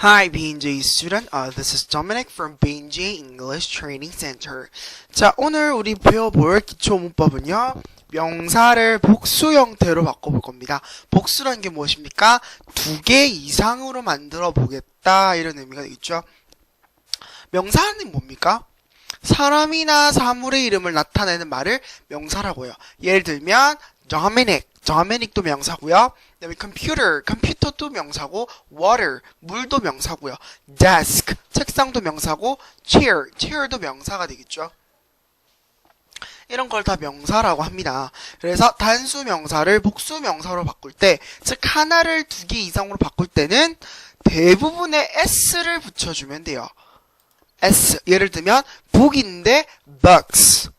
Hi, BNJ student. Uh, this is Dominic from BNJ English Training Center. 자, 오늘 우리 배워볼 기초 문법은요. 명사를 복수 형태로 바꿔볼 겁니다. 복수라는 게 무엇입니까? 두 개 이상으로 만들어 보겠다. 이런 의미가 되겠죠. 명사는 뭡니까? 사람이나 사물의 이름을 나타내는 말을 명사라고 해요. 예를 들면 Dominic, Dominic도 명사고요. 그다음에 computer, 컴퓨터도 명사고 water, 물도 명사고요. desk, 책상도 명사고 chair, chair도 명사가 되겠죠. 이런 걸 다 명사라고 합니다. 그래서 단수 명사를 복수 명사로 바꿀 때, 즉 하나를 두 개 이상으로 바꿀 때는 대부분의 s를 붙여주면 돼요. S. 예를 들면 book인데 books,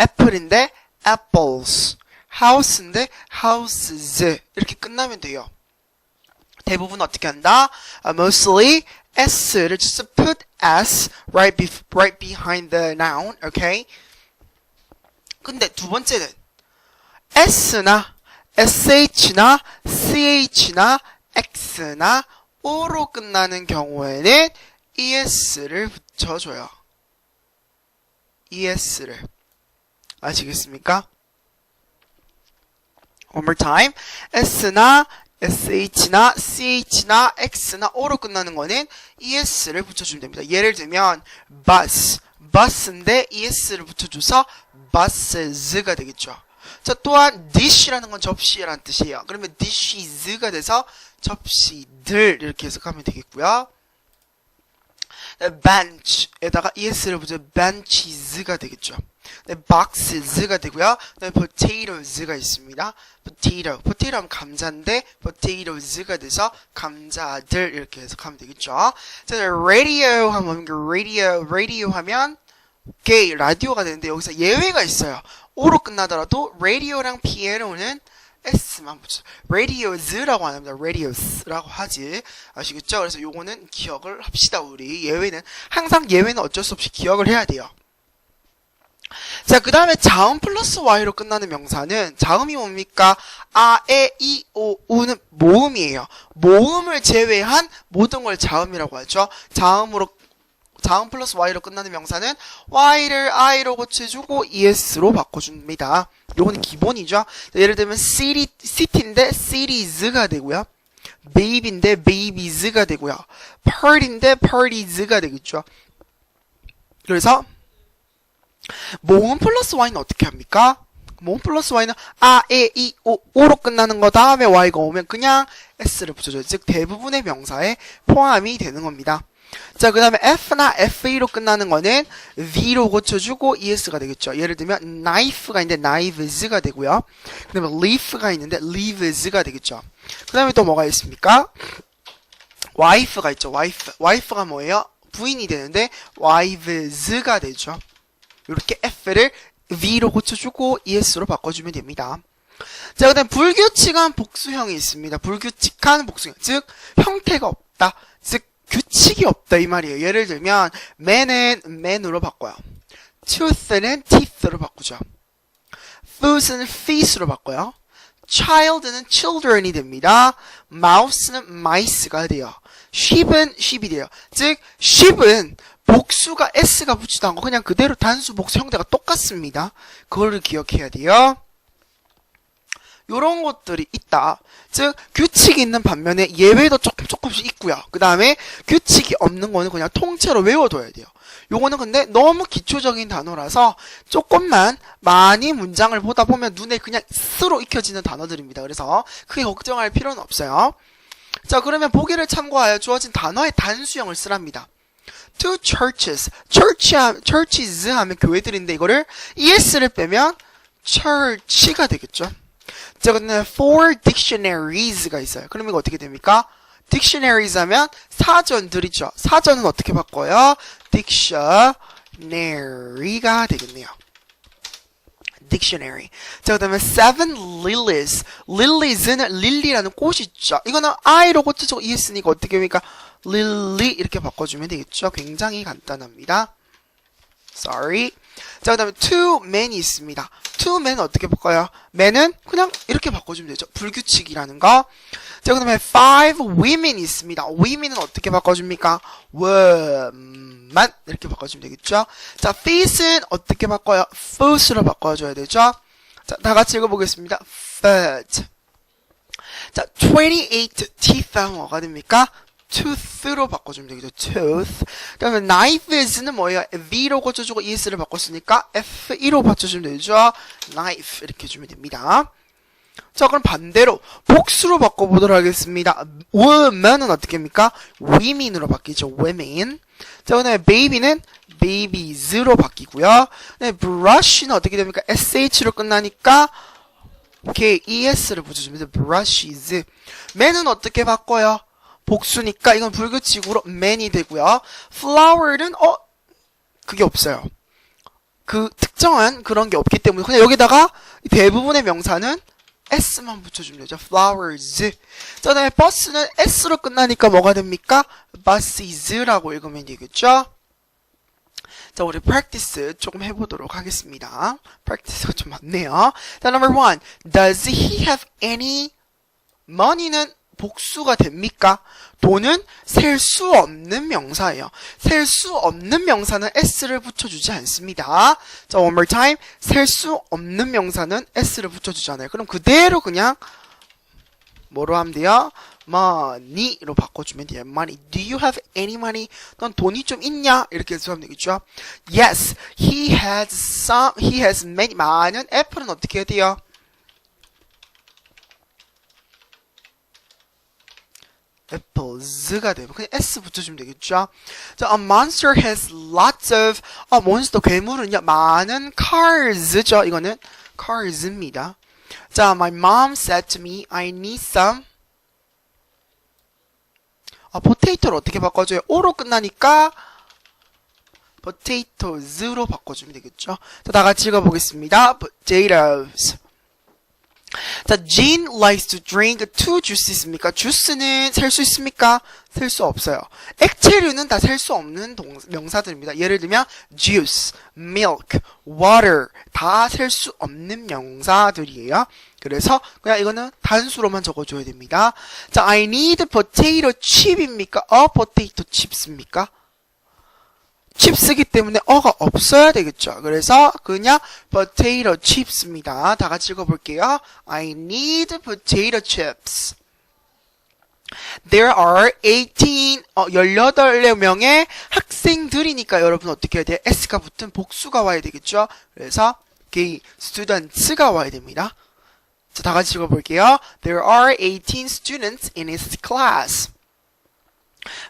apple인데 apples, house인데 houses 이렇게 끝나면 돼요. 대부분 어떻게 한다? Uh, mostly S를 just put S right, be, right behind the noun, okay? 근데 두 번째는 S나 SH나 CH나 X나 O로 끝나는 경우에는 ES를 붙여줘요. ES를. 아시겠습니까? One more time. S나 SH나 CH나 X나 O로 끝나는 거는 ES를 붙여주면 됩니다. 예를 들면 bus, bus인데 ES를 붙여줘서 busses가 되겠죠. 자, 또한 dish라는 건 접시라는 뜻이에요. 그러면 dishes가 돼서 접시들 이렇게 해석하면 되겠고요. bench에다가 es를 붙여 benches가 되겠죠. 네, boxes가 되고요. 네, potatoes가 있습니다. potato, potato 하면 감자인데 potatos가 돼서 감자들 이렇게 해석하면 되겠죠. 자, radio 하면 radio, radio 하면 게 라디오가 되는데 여기서 예외가 있어요. 오로 끝나더라도 radio랑 piano는 s만 붙여. radios라고 안 합니다. radios라고 하지. 아시겠죠? 그래서 요거는 기억을 합시다, 우리. 예외는, 항상 예외는 어쩔 수 없이 기억을 해야 돼요. 자, 그 다음에 자음 플러스 y로 끝나는 명사는 자음이 뭡니까? 아, 에, 이, 오, 우는 모음이에요. 모음을 제외한 모든 걸 자음이라고 하죠. 자음으로 자음 플러스 y로 끝나는 명사는 y를 i로 고쳐주고 es로 바꿔줍니다. 요거는 기본이죠. 예를 들면 city, city인데 cities가 되고요. baby인데 babies가 되고요. party인데 parties가 되겠죠. 그래서 모음 플러스 y는 어떻게 합니까? 모음 플러스 y는 아, 에, 이, 오, 오로 끝나는 거 다음에 y가 오면 그냥 s를 붙여줘요. 즉 대부분의 명사에 포함이 되는 겁니다. 자, 그 다음에 F나 FA로 끝나는 거는 V로 고쳐주고 ES가 되겠죠. 예를 들면 knife가 있는데 knives가 되고요. 그 다음에 leaf가 있는데 leaves가 되겠죠. 그 다음에 또 뭐가 있습니까? wife가 있죠. wife. wife가 뭐예요? 부인이 되는데 wives가 되죠. 이렇게 F를 V로 고쳐주고 ES로 바꿔주면 됩니다. 자, 그 다음 불규칙한 복수형이 있습니다. 불규칙한 복수형. 즉, 형태가 없다. 즉, 규칙이 없다 이 말이에요. 예를 들면 man은 man으로 바꿔요. tooth는 teeth로 바꾸죠. foot는 feet으로 바꿔요. child는 children이 됩니다. mouse는 mice가 돼요. sheep은 sheep이 돼요. 즉 sheep은 복수가 s가 붙지도 않고 그냥 그대로 단수 복수 형태가 똑같습니다. 그거를 기억해야 돼요. 요런 것들이 있다. 즉 규칙이 있는 반면에 예외도 조금 조금씩 있고요. 그 다음에 규칙이 없는 거는 그냥 통째로 외워둬야 돼요. 요거는 근데 너무 기초적인 단어라서 조금만 많이 문장을 보다 보면 눈에 그냥 스로 익혀지는 단어들입니다. 그래서 크게 걱정할 필요는 없어요. 자 그러면 보기를 참고하여 주어진 단어의 단수형을 쓰랍니다. Two churches, church, churches 하면 교회들인데 이거를 es를 빼면 church가 되겠죠. 자, 근데 four dictionaries가 있어요. 그럼 이거 어떻게 됩니까? dictionaries 하면 사전들이죠. 사전은 어떻게 바꿔요? dictionary가 되겠네요. dictionary. 자, 그 다음에 seven lilies. lilies는 릴리라는 꽃이 있죠. 이거는 i로 고쳐서 es니까 어떻게 됩니까? Lily 이렇게 바꿔주면 되겠죠. 굉장히 간단합니다. sorry. 자, 그 다음에 two men이 있습니다. two men 어떻게 바꿔요? men은 그냥 이렇게 바꿔주면 되죠. 불규칙이라는 거. 자, 그 다음에 five women 있습니다. women은 어떻게 바꿔줍니까? woman. 이렇게 바꿔주면 되겠죠? 자, feet은 어떻게 바꿔요? foot으로 바꿔줘야 되죠? 자, 다 같이 읽어보겠습니다. foot. 자, 28 teeth 하면 뭐가 됩니까? Tooth로 바꿔주면 되겠죠. tooth. 그 다음에 knife is는 뭐예요? v로 고쳐주고 es를 바꿨으니까 f2로 받쳐주면 되죠. knife 이렇게 해주면 됩니다. 자, 그럼 반대로 복수로 바꿔보도록 하겠습니다. woman은 어떻게 합니까? women으로 바뀌죠. women. 자, 그 다음에 baby는 babies로 바뀌고요. 네, brush는 어떻게 됩니까? sh로 끝나니까 이렇게 es를 붙여주면 돼요. brushes. man은 어떻게 바꿔요? 복수니까 이건 불규칙으로 man이 되고요. flower는 어 그게 없어요. 그 특정한 그런 게 없기 때문에 그냥 여기다가 대부분의 명사는 s만 붙여주면 되죠. flowers. 자, 그다음에 버스는 s로 끝나니까 뭐가 됩니까? busses라고 읽으면 되겠죠. 자, 우리 practice 조금 해보도록 하겠습니다. practice가 좀 많네요. 자, number one. Does he have any money는 복수가 됩니까? 돈은 셀 수 없는 명사예요. 셀 수 없는 명사는 s를 붙여주지 않습니다. 자, one more time. 셀 수 없는 명사는 s를 붙여주잖아요. 그럼 그대로 그냥 뭐로 하면 돼요? money로 바꿔주면 돼요. money. Do you have any money? 넌 돈이 좀 있냐? 이렇게 해서 되겠죠? Yes, he has some, he has many. 많은 애플은 어떻게 해야 돼요? Apples가 되면 그냥 s 붙여주면 되겠죠. 자, a monster has lots of 아 몬스터 괴물은요 많은 cars죠. 이거는 cars입니다. 자, my mom said to me, I need some. 아, potato를 어떻게 바꿔줘요? o로 끝나니까 potatoes로 바꿔주면 되겠죠. 자, 다 같이 읽어보겠습니다. potatoes. 자, Jean likes to drink two juice 있습니까? 주스는 셀 수 있습니까? 셀 수 없어요. 액체류는 다 셀 수 없는 동, 명사들입니다. 예를 들면 juice, milk, water 다 셀 수 없는 명사들이에요. 그래서 그냥 이거는 단수로만 적어줘야 됩니다. 자, I need potato chip입니까? 어, potato chips입니까? 칩스기 때문에 어가 없어야 되겠죠. 그래서 그냥 potato chips입니다. 다 같이 읽어볼게요. I need potato chips. There are 18, 어, 18명의 학생들이니까 여러분 어떻게 해야 돼요? S가 붙은 복수가 와야 되겠죠? 그래서 그 students가 와야 됩니다. 자, 다 같이 읽어볼게요. There are 18 students in his class.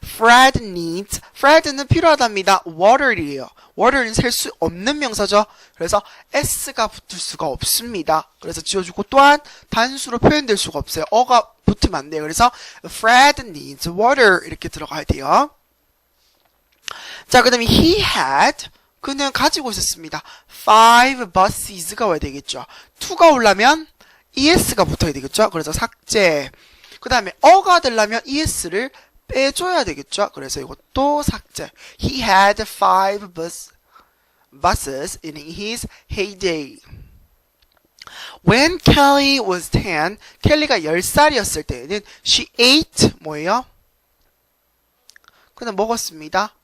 Fred needs, Fred는 필요하답니다. water이에요. water는 셀 수 없는 명사죠. 그래서 s가 붙을 수가 없습니다. 그래서 지워주고 또한 단수로 표현될 수가 없어요. 어가 붙으면 안 돼요. 그래서 Fred needs water 이렇게 들어가야 돼요. 자, 그 다음에 he had 그는 가지고 있었습니다. five busses가 와야 되겠죠. to가 오려면 es가 붙어야 되겠죠. 그래서 삭제. 그 다음에 어가 되려면 es를 빼줘야 되겠죠? 그래서 이것도 삭제. He had five bus, buses in his heyday. When Kelly was 10, 켈리가 10살이었을 때에는 she ate 뭐예요? 그냥 먹었습니다.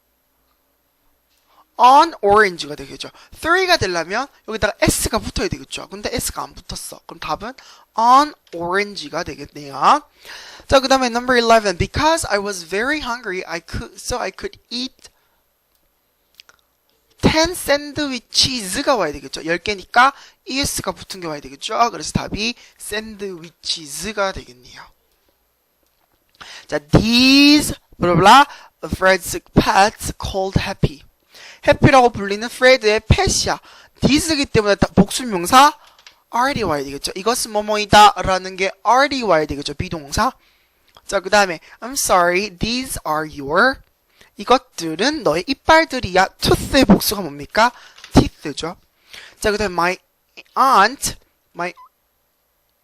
On orange가 되겠죠. 3가 되려면 여기다가 s가 붙어야 되겠죠. 근데 s가 안 붙었어. 그럼 답은 on orange가 되겠네요. 자, 그 다음에 number 11. Because I was very hungry, I could, so I could eat 10 샌드위치즈가 와야 되겠죠. 10개니까 es가 붙은 게 와야 되겠죠. 그래서 답이 샌드위치즈가 되겠네요. 자, these, blah, blah, Fred's pets called happy. 해피라고 불리는 프레드의 펫이야. 디스기 때문에 복수명사 와야 되겠죠. 이것은 뭐뭐이다 라는 게 와야 되겠죠. 비동사. 자, 그 다음에 I'm sorry, these are your 이것들은 너의 이빨들이야. tooth의 복수가 뭡니까? teeth죠. 자, 그 다음에 my aunt, my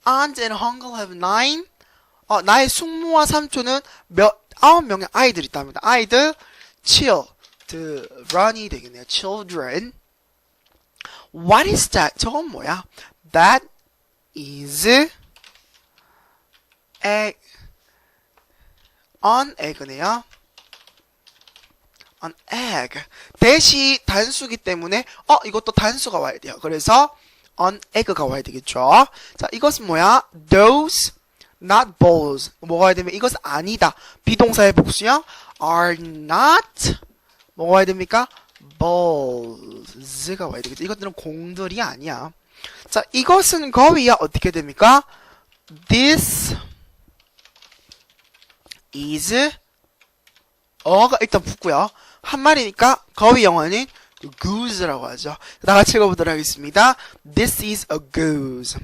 aunt and uncle have nine. 어, 나의 숙모와 삼촌은 몇 아홉 명의 아이들이 있답니다. 아이들 chill. Children이 되겠네요. children. What is that? 저건 뭐야? That is egg. an egg네요. an egg. 대시 단수기 때문에 어 이것도 단수가 와야 돼요. 그래서 an egg가 와야 되겠죠. 자 이것은 뭐야? Those not balls. 뭐가 되면 이것은 아니다. 비동사의 복수형 are not 뭐가 와야 됩니까? balls가 와야 되겠죠. 이것들은 공들이 아니야. 자 이것은 거위야 어떻게 됩니까? This is 어가 일단 붙고요. 한 마리니까 거위 영어는 goose라고 하죠. 다 같이 읽어보도록 하겠습니다. This is a goose.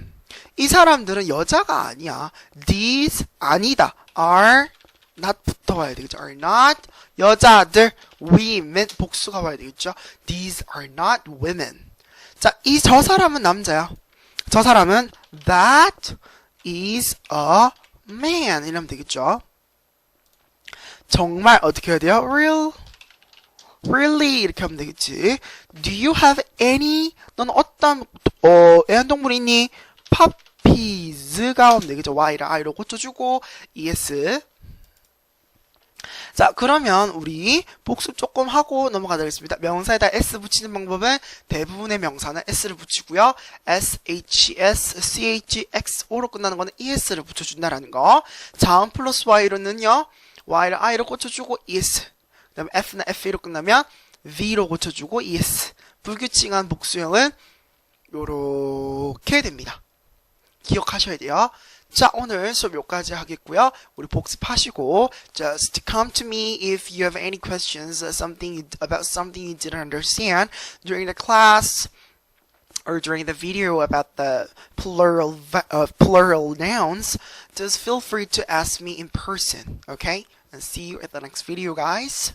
이 사람들은 여자가 아니야. These 아니다. Are not 붙어와야 되겠죠. Are not 여자들 women 복수가 와야 되겠죠. These are not women. 자, 이 저 사람은 남자야. 저 사람은 that is a man 이러면 되겠죠. 정말 어떻게 해야 돼요? Real, really 이렇게 하면 되겠지. Do you have any? 넌 어떤 어 애완동물 있니? puppies가 하면 되겠죠. Y랑 I로 고쳐주고 es. 자, 그러면 우리 복습 조금 하고 넘어가도록 하겠습니다. 명사에다 s 붙이는 방법은 대부분의 명사는 s를 붙이고요. s, h, s, c, h, x, o로 끝나는 거는 es를 붙여준다라는 거. 자음 플러스 y로는요. y를 i로 고쳐주고 es. 그 다음에 f나 fe로 끝나면 v로 고쳐주고 es. 불규칙한 복수형은 요렇게 됩니다. 기억하셔야 돼요. 자, 오늘 수업 여기까지 하겠고요. 우리 복습하시고 just come to me if you have any questions uh, something you- about something you didn't understand during the class or during the video about the plural va- uh, plural nouns. Just feel free to ask me in person, okay? And see you at the next video, guys.